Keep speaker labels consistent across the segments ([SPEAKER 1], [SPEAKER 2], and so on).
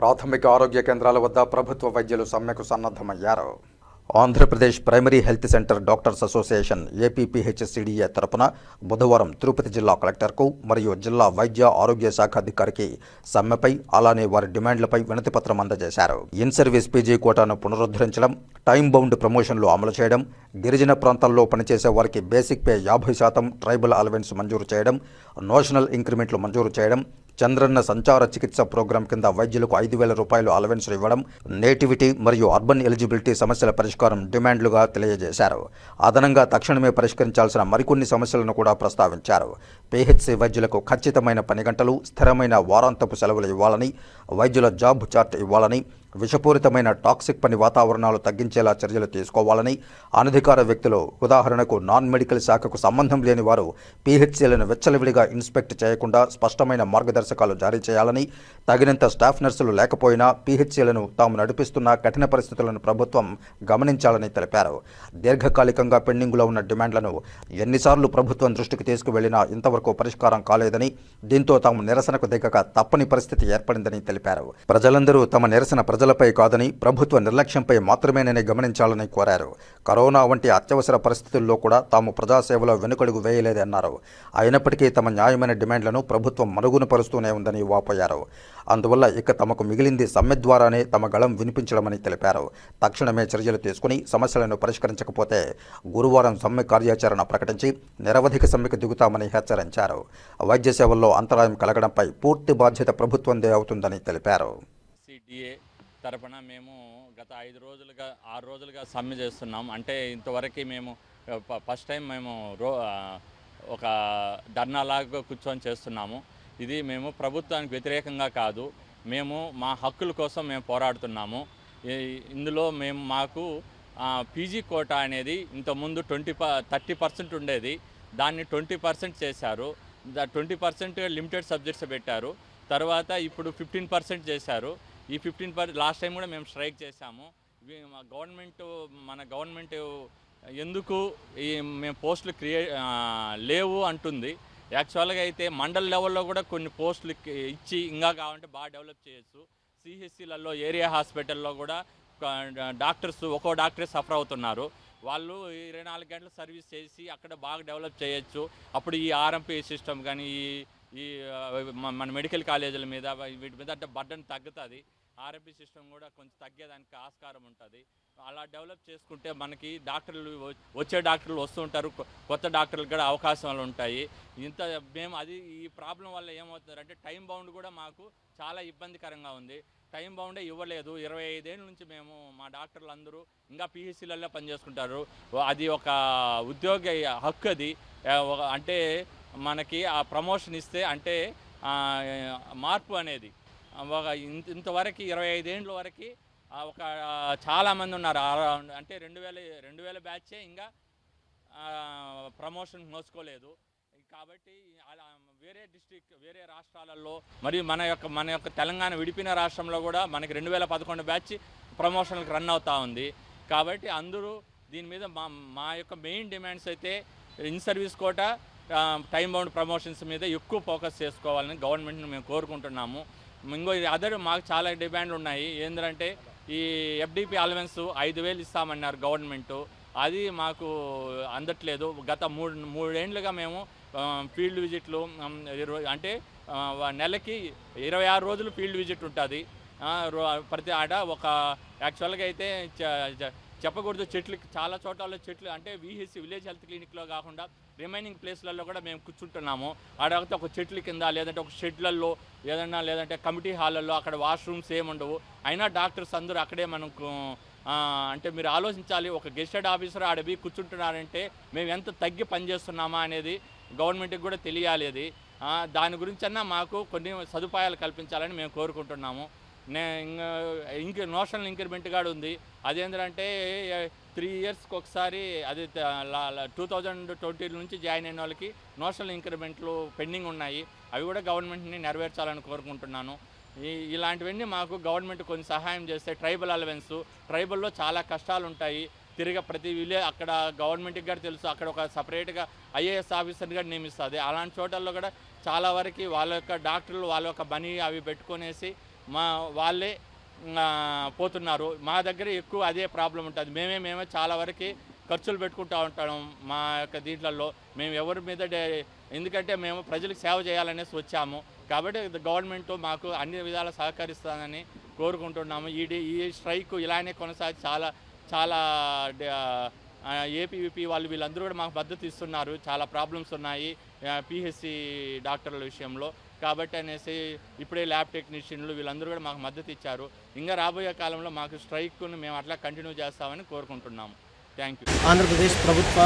[SPEAKER 1] ప్రాథమిక ఆరోగ్య కేంద్రాల వద్ద ప్రభుత్వ వైద్యులు సమ్మెకు సన్నద్ధమయ్యారు. Andhra Pradesh primary health center doctors association APPHCDA తరపున బుధవారం తిరుపతి జిల్లా కలెక్టర్కు మరియు జిల్లా వైద్య ఆరోగ్య శాఖ అధికారికి సమ్మెపై అలానే వారి డిమాండ్లపై వినతిపత్రం అందజేశారు. ఇన్ సర్వీస్ పీజీ కోటాను పునరుద్ధరించడం టైం బౌండ్ ప్రమోషన్లు అమలు చేయడం గిరిజన ప్రాంతాల్లో పనిచేసే వారికి బేసిక్ పే యాభై శాతం ట్రైబల్ అలవెన్స్ మంజూరు చేయడం నోషనల్ ఇంక్రిమెంట్లు మంజూరు చేయడం చంద్రన్న సంచార చికిత్స ప్రోగ్రాం కింద వైద్యులకు ఐదు వేల రూపాయలు అలవెన్సులు ఇవ్వడం నేటివిటీ మరియు అర్బన్ ఎలిజిబిలిటీ సమస్యల పరిష్కారం డిమాండ్లుగా తెలియజేశారు. అదనంగా తక్షణమే పరిష్కరించాల్సిన మరికొన్ని సమస్యలను కూడా ప్రస్తావించారు. పిహెచ్సి వైద్యులకు ఖచ్చితమైన పని గంటలు స్థిరమైన వారాంతపు సెలవులు ఇవ్వాలని వైద్యుల జాబ్ చార్ట్ ఇవ్వాలని విషపూరితమైన టాక్సిక్ పని వాతావరణాలు తగ్గించేలా చర్యలు తీసుకోవాలని అనధికార వ్యక్తులు ఉదాహరణకు నాన్ మెడికల్ శాఖకు సంబంధం లేని వారు పీహెచ్సీలను వెచ్చలవిడిగా ఇన్స్పెక్ట్ చేయకుండా స్పష్టమైన మార్గదర్శకాలు జారీ చేయాలని తగినంత స్టాఫ్ నర్సులు లేకపోయినా పీహెచ్సీలను తాము నడిపిస్తున్న కఠిన పరిస్థితులను ప్రభుత్వం గమనించాలని తెలిపారు. దీర్ఘకాలికంగా పెండింగ్లో ఉన్న డిమాండ్లను ఎన్నిసార్లు ప్రభుత్వం దృష్టికి తీసుకువెళ్ళినా ఇంతవరకు పరిష్కారం కాలేదని దీంతో తాము నిరసనకు దిగక తప్పని పరిస్థితి ఏర్పడిందని తెలిపారు. ప్రజలందరూ తమ నిరసన ప్రజలపై కాదని ప్రభుత్వ నిర్లక్ష్యంపై మాత్రమేనని గమనించాలని కోరారు. కరోనా వంటి అత్యవసర పరిస్థితుల్లో కూడా తాము ప్రజాసేవలో వెనుకడుగు వేయలేదన్నారు. అయినప్పటికీ తమ న్యాయమైన డిమాండ్లను ప్రభుత్వం మరుగున పరుస్తూనే ఉందని వాపోయారు. అందువల్ల ఇక తమకు మిగిలింది సమ్మె ద్వారానే తమ గళం వినిపించడమని తెలిపారు. తక్షణమే చర్యలు తీసుకుని సమస్యలను పరిష్కరించకపోతే గురువారం సమ్మె కార్యాచరణ ప్రకటించి నిరవధిక సమ్మెకు దిగుతామని హెచ్చరించారు. వైద్య సేవల్లో అంతరాయం కలగడంపై పూర్తి బాధ్యత ప్రభుత్వందే అవుతుందని తెలిపారు.
[SPEAKER 2] తరపున మేము గత ఐదు రోజులుగా ఆరు రోజులుగా సమ్మె చేస్తున్నాం. అంటే ఇంతవరకు మేము ఫస్ట్ టైం మేము రో ఒక ధర్నాలాగా కూర్చొని చేస్తున్నాము. ఇది మేము ప్రభుత్వానికి వ్యతిరేకంగా కాదు. మేము మా హక్కుల కోసం మేము పోరాడుతున్నాము. ఇందులో మేము మాకు పీజీ కోటా అనేది ఇంతకుముందు ట్వంటీ ప థర్టీ పర్సెంట్ ఉండేది. దాన్ని ట్వంటీ పర్సెంట్ చేశారు. ట్వంటీ పర్సెంట్ లిమిటెడ్ సబ్జెక్ట్స్ పెట్టారు. తర్వాత ఇప్పుడు ఫిఫ్టీన్ పర్సెంట్ చేశారు. ఈ ఫిఫ్టీన్ పర్ లాస్ట్ టైం కూడా మేము స్ట్రైక్ చేశాము. గవర్నమెంట్ మన గవర్నమెంట్ ఎందుకు ఈ మేము పోస్టులు క్రియేట్ లేవు అంటుంది. యాక్చువల్గా అయితే మండల్ లెవెల్లో కూడా కొన్ని పోస్టులు ఇచ్చి ఇంకా కావాలంటే బాగా డెవలప్ చేయొచ్చు. సిహెచ్సిలలో ఏరియా హాస్పిటల్లో కూడా డాక్టర్స్ ఒక్కో డాక్టరే సఫర్ అవుతున్నారు. వాళ్ళు ఇరవై నాలుగు గంటలు సర్వీస్ చేసి అక్కడ బాగా డెవలప్ చేయొచ్చు. అప్పుడు ఈ ఆర్ఎంపీ సిస్టమ్ కానీ ఈ ఈ మన మెడికల్ కాలేజీల మీద వీటి మీద అంటే బర్డన్ తగ్గుతుంది. ఆర్ఎంపీ సిస్టమ్ కూడా కొంచెం తగ్గేదానికి ఆస్కారం ఉంటుంది. అలా డెవలప్ చేసుకుంటే మనకి డాక్టర్లు వచ్చే డాక్టర్లు వస్తుంటారు కొత్త డాక్టర్లకు కూడా అవకాశాలు ఉంటాయి. ఇంత మేము అది ఈ ప్రాబ్లం వల్ల ఏమవుతుందంటే టైం బౌండ్ కూడా మాకు చాలా ఇబ్బందికరంగా ఉంది. టైం బౌండే ఇవ్వలేదు. ఇరవై ఐదేళ్ళ నుంచి మేము మా డాక్టర్లు అందరూ ఇంకా పిహెచ్సిలలో పనిచేసుకుంటారు. అది ఒక ఉద్యోగ హక్కు అది. అంటే మనకి ఆ ప్రమోషన్ ఇస్తే అంటే మార్పు అనేది. ఒక ఇంత ఇంతవరకు ఇరవై ఐదేండ్ల వరకు ఒక చాలామంది ఉన్నారు. అంటే రెండు వేల రెండు వేల బ్యాచే ఇంకా ప్రమోషన్ మోసుకోలేదు. కాబట్టి అలా వేరే డిస్ట్రిక్ట్ వేరే రాష్ట్రాలలో మరియు మన యొక్క మన యొక్క తెలంగాణ విడిపిన రాష్ట్రంలో కూడా మనకి రెండు వేల పదకొండు బ్యాచ్ ప్రమోషన్లకు రన్ అవుతా ఉంది. కాబట్టి అందరూ దీని మీద మా మా యొక్క మెయిన్ డిమాండ్స్ అయితే in service quota time bound promotions మీద ఎక్కువ ఫోకస్ చేసుకోవాలని గవర్నమెంట్ని మేము కోరుకుంటున్నాము. ఇంకో అదర్ మాకు చాలా డిమాండ్లు ఉన్నాయి. ఏంటంటే ఈ ఎఫ్డిపి అలవెన్స్ ఐదు వేలు ఇస్తామన్నారు గవర్నమెంటు అది మాకు అందట్లేదు. గత మూడు మూడేండ్లుగా మేము ఫీల్డ్ విజిట్లు అంటే నెలకి ఇరవై ఆరు రోజులు ఫీల్డ్ విజిట్ ఉంటుంది. ప్రతి ఆడ ఒక యాక్చువల్గా అయితే చ- చెప్పకూడదు. చెట్లు చాలా చోట్ల చెట్లు అంటే విహెసి విలేజ్ హెల్త్ క్లినిక్లో కాకుండా రిమైనింగ్ ప్లేస్లలో కూడా మేము కూర్చుంటున్నాము. ఆడకపోతే ఒక చెట్ల కింద లేదంటే ఒక షెడ్లలో ఏదన్నా లేదంటే కమిటీ హాల్లో అక్కడ వాష్రూమ్స్ ఏముండవు అయినా డాక్టర్స్ అందరూ అక్కడే మనకు అంటే మీరు ఆలోచించాలి ఒక గెస్టెడ్ ఆఫీసర్ ఆడవి కూర్చుంటున్నారంటే మేము ఎంత తగ్గి పనిచేస్తున్నామా అనేది గవర్నమెంట్కి కూడా తెలియాలి అది. ఆ, దాని గురించన్నా మాకు కొన్ని సదుపాయాలు కల్పించాలని మేము కోరుకుంటున్నాము. నే ఇంకా ఇంక నోషనల్ ఇంక్రిమెంట్ కూడా ఉంది. అదేంటంటే త్రీ ఇయర్స్కి ఒకసారి అది టూ థౌజండ్ ట్వంటీ నుంచి జాయిన్ అయిన వాళ్ళకి నోషనల్ ఇంక్రిమెంట్లు పెండింగ్ ఉన్నాయి. అవి కూడా గవర్నమెంట్ని నెరవేర్చాలని కోరుకుంటున్నాను. ఈ ఇలాంటివన్నీ మాకు గవర్నమెంట్ కొంచెం సహాయం చేస్తే ట్రైబల్ అలవెన్స్ ట్రైబల్లో చాలా కష్టాలు ఉంటాయి తిరిగి ప్రతి విలే అక్కడ గవర్నమెంట్కి కూడా తెలుసు అక్కడ ఒక సపరేట్గా ఐఏఎస్ ఆఫీసర్ని కూడా నియమిస్తుంది. అలాంటి చోటల్లో కూడా చాలా వరకు వాళ్ళ యొక్క డాక్టర్లు వాళ్ళ యొక్క మనీ అవి పెట్టుకునేసి మా వాళ్ళే పోతున్నారు. మా దగ్గర ఎక్కువ అదే ప్రాబ్లం ఉంటుంది. మేమే మేమే చాలా వరకు ఖర్చులు పెట్టుకుంటూ ఉంటాం మా యొక్క దీంట్లలో. మేము ఎవరి మీద ఎందుకంటే మేము ప్రజలకు సేవ చేయాలనేసి వచ్చాము. కాబట్టి గవర్నమెంట్ మాకు అన్ని విధాలా సహకరిస్తుందని కోరుకుంటున్నాము. ఈ ఈ స్ట్రైక్ ఇలానే కొనసాగి చాలా చాలా ఏపీవీపీ వాళ్ళు వీళ్ళందరూ కూడా మాకు మద్దతు ఇస్తున్నారు. చాలా ప్రాబ్లమ్స్ ఉన్నాయి. పిహెచ్సి డాక్టర్ల విషయంలో. కాబట్టి అనేసి ఇప్పుడే ల్యాబ్ టెక్నీషియన్లు వీళ్ళందరూ కూడా మాకు మద్దతు ఇచ్చారు. ఇంకా రాబోయే కాలంలో మాకు స్ట్రైక్ను మేము అట్లా కంటిన్యూ చేస్తామని కోరుకుంటున్నాము. Thank you.
[SPEAKER 3] ఆంధ్రప్రదేశ్ ప్రభుత్వ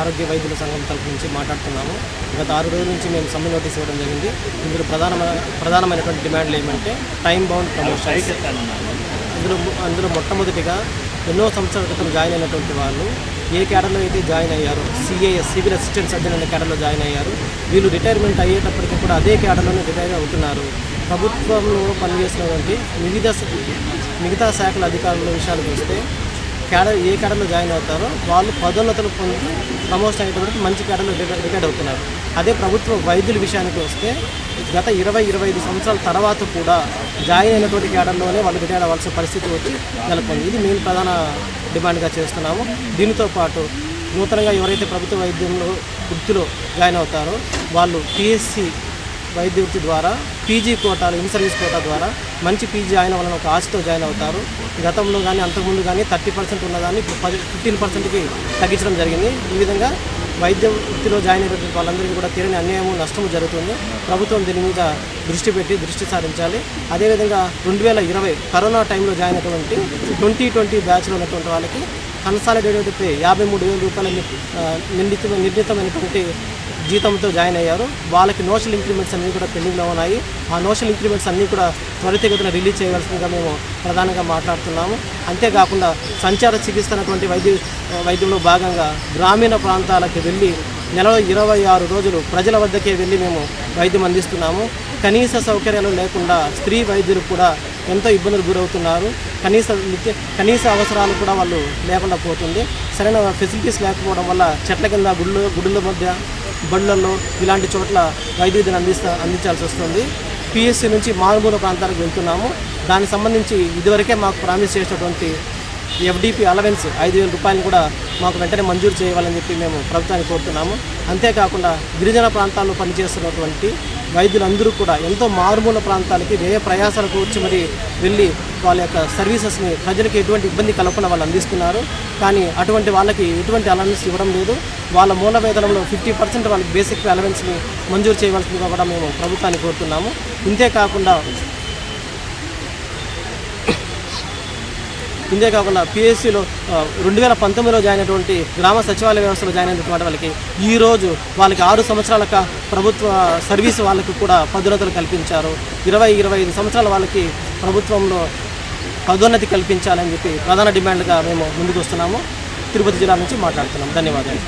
[SPEAKER 3] ఆరోగ్య వైద్యుల సంఘం తరపు నుంచి మాట్లాడుతున్నాము. గత ఆరు రోజుల నుంచి మేము సమ్మె నోటీస్ ఇవ్వడం జరిగింది. ఇందులో ప్రధానమైన ప్రధానమైనటువంటి డిమాండ్లు ఏమంటే టైం బౌండ్ ప్రమోషన్స్ అందులో అందులో మొట్టమొదటిగా ఎన్నో సంవత్సరాల క్రితం జాయిన్ అయినటువంటి వాళ్ళు ఏ క్యాడర్లో అయితే జాయిన్ అయ్యారో సిఏఎస్ సివిల్ అసిస్టెంట్ సర్జన్ అనే క్యాడర్లో జాయిన్ అయ్యారు. వీళ్ళు రిటైర్మెంట్ అయ్యేటప్పటికి కూడా అదే క్యాడర్లోనే రిటైర్ అవుతున్నారు. ప్రభుత్వంలో పనిచేసినటువంటి వివిధ మిగతా శాఖల అధికారుల విషయాలకు వస్తే క్యాడర్ ఏ క్యాడర్లో జాయిన్ అవుతారో వాళ్ళు పదోన్నతులు పొంది ప్రమోషన్ అయ్యేటప్పటికి మంచి క్యాడర్లో రిటైర్ అవుతున్నారు. అదే ప్రభుత్వ వైద్యుల విషయానికి వస్తే గత ఇరవై ఇరవై ఐదు సంవత్సరాల తర్వాత కూడా జాయిన్ అయినటువంటి క్యాడర్లోనే వాళ్ళు రిటైర్ అవ్వాల్సిన పరిస్థితి వచ్చి నెలకొంది. ఇది మేము ప్రధాన డిమాండ్గా చేస్తున్నాము. దీనితో పాటు నూతనంగా ఎవరైతే ప్రభుత్వ వైద్యంలో వృత్తిలో జాయిన్ అవుతారో వాళ్ళు పిఎస్సి వైద్య వృత్తి ద్వారా పీజీ కోటాలు ఇన్ సర్వీస్ కోటా ద్వారా మంచి పీజీ అయిన వలన ఒక ఆశతో జాయిన్ అవుతారు. గతంలో కానీ అంతకుముందు కానీ థర్టీ పర్సెంట్ ఉన్నదాన్ని ఇప్పుడు పది ఫిఫ్టీన్ పర్సెంట్కి తగ్గించడం జరిగింది. ఈ విధంగా వైద్య వృత్తిలో జాయిన్ అయినటువంటి వాళ్ళందరికీ కూడా తీరని అన్యాయము నష్టము జరుగుతుంది. ప్రభుత్వం దీని మీద దృష్టి పెట్టి దృష్టి సారించాలి. అదేవిధంగా రెండు వేల ఇరవై కరోనా టైంలో జాయిన్ అయినటువంటి ట్వంటీ ట్వంటీ బ్యాచ్లో ఉన్నటువంటి వాళ్ళకి కన్సాలిడేటెడ్ పే యాభై మూడు వేల రూపాయల నిర్ణీత నిర్ణీతమైనటువంటి జీతంతో జాయిన్ అయ్యారు. వాళ్ళకి నోషల్ ఇంక్రిమెంట్స్ అన్నీ కూడా పెండింగ్లో ఉన్నాయి. ఆ నోషల్ ఇంక్రిమెంట్స్ అన్నీ కూడా త్వరితగతిన రిలీజ్ చేయవలసిందిగా మేము ప్రధానంగా మాట్లాడుతున్నాము. అంతేకాకుండా సంచార చికిత్స అనేటువంటి వైద్య వైద్యంలో భాగంగా గ్రామీణ ప్రాంతాలకు వెళ్ళి నెలలో ఇరవై ఆరు రోజులు ప్రజల వద్దకే వెళ్ళి మేము వైద్యం అందిస్తున్నాము. కనీస సౌకర్యాలు లేకుండా స్త్రీ వైద్యులు కూడా ఎంతో ఇబ్బందులు గురవుతున్నారు. కనీస నిత్య కనీస అవసరాలు కూడా వాళ్ళు లేకుండా పోతుంది. సరైన ఫెసిలిటీస్ లేకపోవడం వల్ల చెట్ల కింద గుళ్ళు గుడుల మధ్య బళ్ళల్లో ఇలాంటి చోట్ల వైద్య అందిస్తా అందించాల్సి వస్తుంది. పిఎస్సి నుంచి మారుమూల ప్రాంతాలకు వెళ్తున్నాము. దానికి సంబంధించి ఇదివరకే మాకు ప్రామిస్ చేసినటువంటి ఎఫ్డిపి అలవెన్స్ ఐదు వేల రూపాయలు కూడా మాకు వెంటనే మంజూరు చేయాలని చెప్పి మేము ప్రభుత్వాన్ని కోరుతున్నాము. అంతేకాకుండా గిరిజన ప్రాంతాల్లో పనిచేస్తున్నటువంటి వైద్యులందరూ కూడా ఎంతో మారుమూల ప్రాంతాలకి వ్యయ ప్రయాసాలకు వచ్చి మరి వెళ్ళి వాళ్ళ యొక్క సర్వీసెస్ని ప్రజలకు ఎటువంటి ఇబ్బంది కలగకుండా వాళ్ళు అందిస్తున్నారు. కానీ అటువంటి వాళ్ళకి ఎటువంటి అలవెన్స్ ఇవ్వడం లేదు. వాళ్ళ మూల వేతనంలో ఫిఫ్టీ పర్సెంట్ వాళ్ళకి బేసిక్ అలవెన్స్ని మంజూరు చేయవలసిందిగా కూడా మేము ప్రభుత్వాన్ని కోరుతున్నాము. ఇంతేకాకుండా ఇంతే కాకుండా పిఎస్సిలో రెండు వేల పంతొమ్మిదిలో జాయిన్ అయినటువంటి గ్రామ సచివాలయ వ్యవస్థలో జాయిన్ అయినటువంటి వాళ్ళకి ఈరోజు వాళ్ళకి ఆరు సంవత్సరాల ప్రభుత్వ సర్వీస్ వాళ్ళకి కూడా పదోన్నతులు కల్పించారు. ఇరవై ఇరవై ఐదు సంవత్సరాల వాళ్ళకి ప్రభుత్వంలో పదోన్నతి కల్పించాలని చెప్పి ప్రధాన డిమాండ్గా మేము ముందుకు వస్తున్నాము. తిరుపతి జిల్లా నుంచి మాట్లాడుతున్నాం. ధన్యవాదాలు.